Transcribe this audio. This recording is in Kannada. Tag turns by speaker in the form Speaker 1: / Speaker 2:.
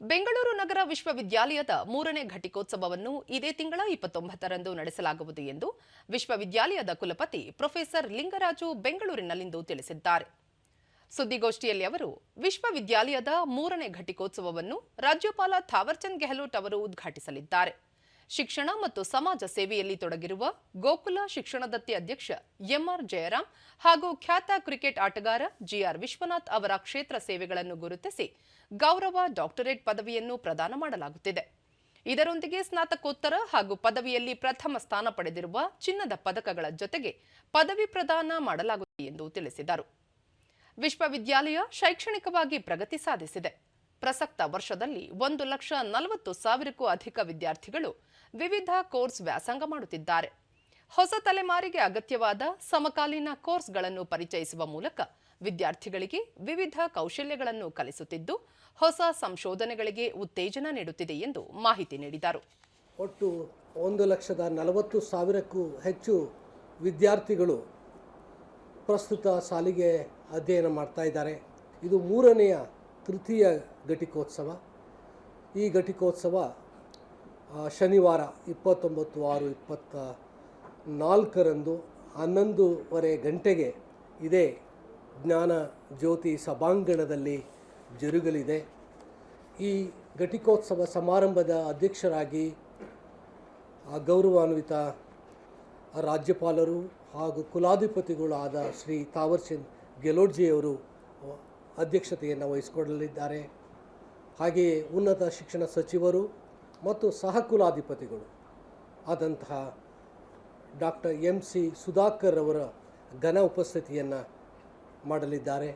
Speaker 1: ಬೆಂಗಳೂರು ನಗರ ವಿಶ್ವವಿದ್ಯಾಲಯದ ಮೂರನೇ ಘಟಿಕೋತ್ಸವವನ್ನು ಇದೇ ತಿಂಗಳ ಇಪ್ಪತ್ತೊಂಬತ್ತರಂದು ನಡೆಸಲಾಗುವುದು ಎಂದು ವಿಶ್ವವಿದ್ಯಾಲಯದ ಕುಲಪತಿ ಪ್ರೊಫೆಸರ್ ಲಿಂಗರಾಜು ಬೆಂಗಳೂರಿನಲ್ಲಿಂದು ತಿಳಿಸಿದ್ದಾರೆ. ಸುದ್ದಿಗೋಷ್ಠಿಯಲ್ಲಿ ಅವರು, ವಿಶ್ವವಿದ್ಯಾಲಯದ ಮೂರನೇ ಘಟಿಕೋತ್ಸವವನ್ನು ರಾಜ್ಯಪಾಲ ಥಾವರ್ಚಂದ್ ಗೆಹ್ಲೋಟ್ ಅವರು ಉದ್ಘಾಟಿಸಲಿದ್ದಾರೆ. ಶಿಕ್ಷಣ ಮತ್ತು ಸಮಾಜ ಸೇವೆಯಲ್ಲಿ ತೊಡಗಿರುವ ಗೋಕುಲ ಶಿಕ್ಷಣದತ್ತಿ ಅಧ್ಯಕ್ಷ ಎಂಆರ್ ಜಯರಾಮ್ ಹಾಗೂ ಖ್ಯಾತ ಕ್ರಿಕೆಟ್ ಆಟಗಾರ ಜಿಆರ್ ವಿಶ್ವನಾಥ್ ಅವರ ಕ್ಷೇತ್ರ ಸೇವೆಗಳನ್ನು ಗುರುತಿಸಿ ಗೌರವ ಡಾಕ್ಟರೇಟ್ ಪದವಿಯನ್ನು ಪ್ರದಾನ ಮಾಡಲಾಗುತ್ತಿದೆ. ಇದರೊಂದಿಗೆ ಸ್ನಾತಕೋತ್ತರ ಹಾಗೂ ಪದವಿಯಲ್ಲಿ ಪ್ರಥಮ ಸ್ಥಾನ ಪಡೆದಿರುವ ಚಿನ್ನದ ಪದಕಗಳ ಜೊತೆಗೆ ಪದವಿ ಪ್ರದಾನ ಮಾಡಲಾಗುತ್ತಿದೆ ಎಂದು ತಿಳಿಸಿದರು. ವಿಶ್ವವಿದ್ಯಾಲಯ ಶೈಕ್ಷಣಿಕವಾಗಿ ಪ್ರಗತಿ ಸಾಧಿಸಿದೆ. ಪ್ರಸಕ್ತ ವರ್ಷದಲ್ಲಿ ಒಂದು ಲಕ್ಷ ನಲವತ್ತು ಸಾವಿರಕ್ಕೂ ಅಧಿಕ ವಿದ್ಯಾರ್ಥಿಗಳು ವಿವಿಧ ಕೋರ್ಸ್ ವ್ಯಾಸಂಗ ಮಾಡುತ್ತಿದ್ದಾರೆ. ಹೊಸ ತಲೆಮಾರಿಗೆ ಅಗತ್ಯವಾದ ಸಮಕಾಲೀನ ಕೋರ್ಸ್ಗಳನ್ನು ಪರಿಚಯಿಸುವ ಮೂಲಕ ವಿದ್ಯಾರ್ಥಿಗಳಿಗೆ ವಿವಿಧ ಕೌಶಲ್ಯಗಳನ್ನು ಕಲಿಸುತ್ತಿದ್ದು, ಹೊಸ ಸಂಶೋಧನೆಗಳಿಗೆ ಉತ್ತೇಜನ ನೀಡುತ್ತಿದೆ ಎಂದು ಮಾಹಿತಿ ನೀಡಿದರು.
Speaker 2: ಒಟ್ಟು ಒಂದು ಲಕ್ಷದ ನಲವತ್ತು ಸಾವಿರಕ್ಕೂ ಹೆಚ್ಚು ವಿದ್ಯಾರ್ಥಿಗಳು ಪ್ರಸ್ತುತ ಸಾಲಿಗೆ ಅಧ್ಯಯನ ಮಾಡ್ತಾ ಇದ್ದಾರೆ. ಇದು ಮೂರನೆಯ ತೃತೀಯ ಘಟಿಕೋತ್ಸವ. ಈ ಘಟಿಕೋತ್ಸವ ಶನಿವಾರ ಇಪ್ಪತ್ತೊಂಬತ್ತು ಆರು ಇಪ್ಪತ್ತ ನಾಲ್ಕರಂದು ಹನ್ನೊಂದೂವರೆ ಗಂಟೆಗೆ ಇದೇ ಜ್ಞಾನ ಜ್ಯೋತಿ ಸಭಾಂಗಣದಲ್ಲಿ ಜರುಗಲಿದೆ. ಈ ಘಟಿಕೋತ್ಸವ ಸಮಾರಂಭದ ಅಧ್ಯಕ್ಷರಾಗಿ ಗೌರವಾನ್ವಿತ ರಾಜ್ಯಪಾಲರು ಹಾಗೂ ಕುಲಾಧಿಪತಿಗಳಾದ ಶ್ರೀ ತಾವರ್ಚಂದ್ ಗೆಲೋಡ್ಜಿಯವರು ಅಧ್ಯಕ್ಷತೆಯನ್ನು ವಹಿಸಿಕೊಳ್ಳಲಿದ್ದಾರೆ. ಹಾಗೆಯೇ ಉನ್ನತ ಶಿಕ್ಷಣ ಸಚಿವರು ಮತ್ತು ಸಹಕುಲಾಧಿಪತಿಗಳು ಆದಂತಹ ಡಾಕ್ಟರ್ ಎಂ ಸಿ ಸುಧಾಕರ್ ಅವರ ಘನ ಉಪಸ್ಥಿತಿಯನ್ನು ಮಾಡಲಿದ್ದಾರೆ.